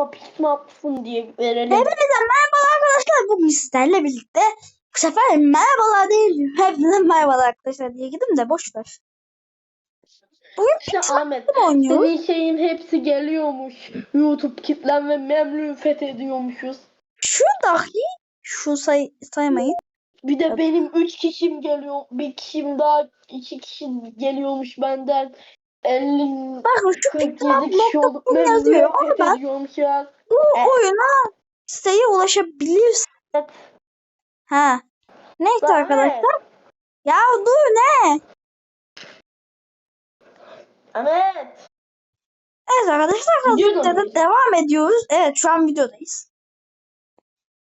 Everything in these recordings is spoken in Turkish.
apik yapsın diye verelim. Hepinize merhabalar arkadaşlar. Bugün sizlerle birlikte bu sefer merhabalar değil. Hepinize merhabalar arkadaşlar diye gidin de boş ver. Bugün İşte Ahmet oynuyoruz? senin şeyin hepsi geliyormuş. YouTube kitlen ve memnun fethediyormuşuz. Şu dahi şu say saymayın. Bir de benim üç kişim geliyor. Bir kişim daha iki kişi geliyormuş benden. 50 Bakın şu 47 kişi Pixel yazıyor ama ben bu Evet. oyuna siteye ulaşabilirsin. Evet. Ha. Neyse Ahmet, arkadaşlar. Ya dur ne? Ahmet. Evet arkadaşlar Videoda mıyız? devam ediyoruz. Evet şu an videodayız.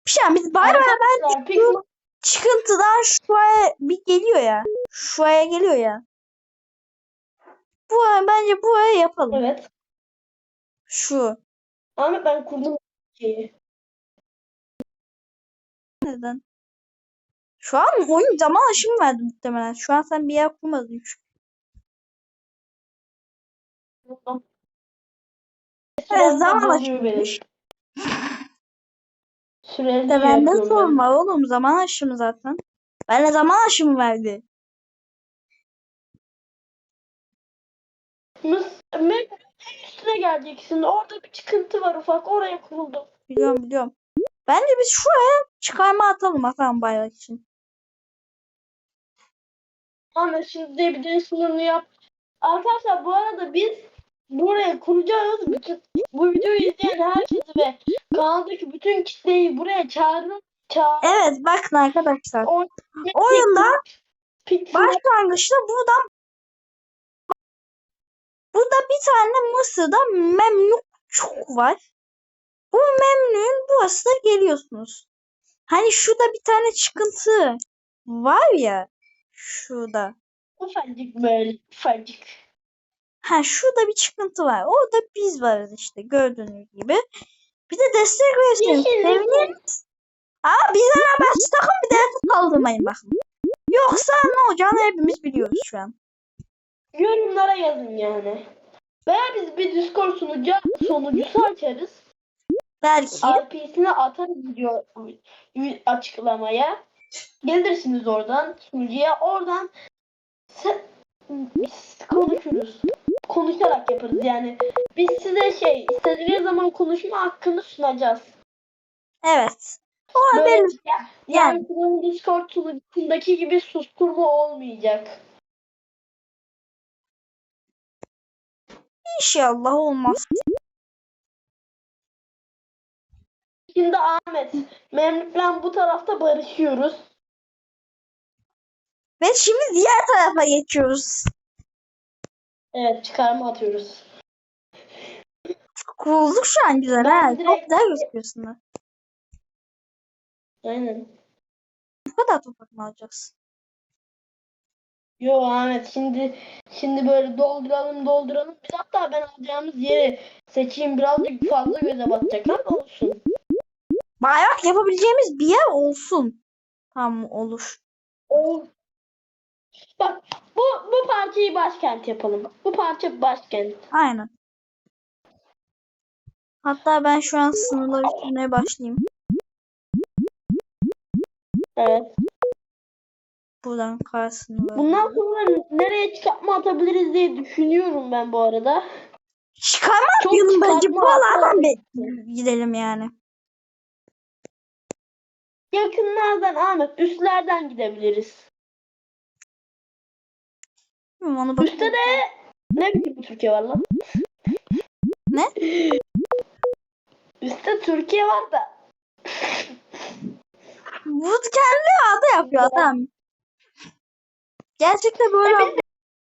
Bir şey biz bay bay Arkadaşlar, Pixel- çıkıntıdan şuraya bir geliyor ya. Şuraya geliyor ya. Bu bence buraya yapalım. Evet. Şu. Ahmet ben kurdum şeyi. Neden? Şu an oyun zaman aşımı verdi muhtemelen. Şu an sen bir yer kurmadın. Şu- Evet, zaman aşımı. Süreli De bende yapıyorum sorun ben. var oğlum. Zaman aşımı zaten. Bende zaman aşımı verdi. Mıs- Map üstüne geleceksin. Orada bir çıkıntı var ufak. Oraya kuruldum. Biliyorum biliyorum. Bence biz şuraya çıkarma atalım Hasan bayrak için. Ama şimdi bir de sınırını yap. Arkadaşlar bu arada biz buraya kuracağız. Bütün bu videoyu izleyen herkesi ve kanaldaki bütün kitleyi buraya çağırın. Çağır. Evet bakın arkadaşlar. O- Oyunda başlangıçta buradan burada bir tane Mısır'da memluk çok var. Bu memnun burası da geliyorsunuz. Hani şurada bir tane çıkıntı var ya. Şurada. ufacık böyle ufacık. Ha şurada bir çıkıntı var. Orada biz varız işte gördüğünüz gibi. Bir de destek verirseniz Yeşil seviniriz. Aa bize hemen sakın bir de kaldırmayın bakın. Yoksa ne olacağını hepimiz biliyoruz şu an. Yorumlara yazın yani. Veya biz bir Discord sunucu, sonucusu açarız. Belki. RP'sini atarız video açıklamaya. Gelirsiniz oradan sunucuya. Oradan konuşuruz. Konuşarak yaparız yani. Biz size şey istediğiniz zaman konuşma hakkını sunacağız. Evet. O ya- yani. yani Discord sunucusundaki gibi susturma olmayacak. İnşallah olmaz. Şimdi Ahmet, Memlük'le bu tarafta barışıyoruz. Ve şimdi diğer tarafa geçiyoruz. Evet çıkarma atıyoruz. Kurulduk şu an güzel Ben ha. Çok direkt- güzel gözüküyorsun da. Aynen. Bu kadar toprak mı alacaksın? Yo Ahmet şimdi şimdi böyle dolduralım dolduralım. Biz hatta ben alacağımız yeri seçeyim birazcık fazla göze batacak ama olsun. Bayrak yapabileceğimiz bir yer olsun. Tamam olur. O Bak bu bu parçayı başkent yapalım. Bu parça başkent. Aynen. Hatta ben şu an sınırları tutmaya başlayayım. Evet. Buradan sınırları. Bundan sonra nereye çıkartma atabiliriz diye düşünüyorum ben bu arada. Çıkarma Çok atmayalım bence. Buralardan gidelim yani. Yakınlardan Ahmet üstlerden gidebiliriz. Onu bak. Üstte de ne biçim Türkiye var lan? Ne? Üstte Türkiye var da. Bu kendi adı yapıyor adam. Gerçekten böyle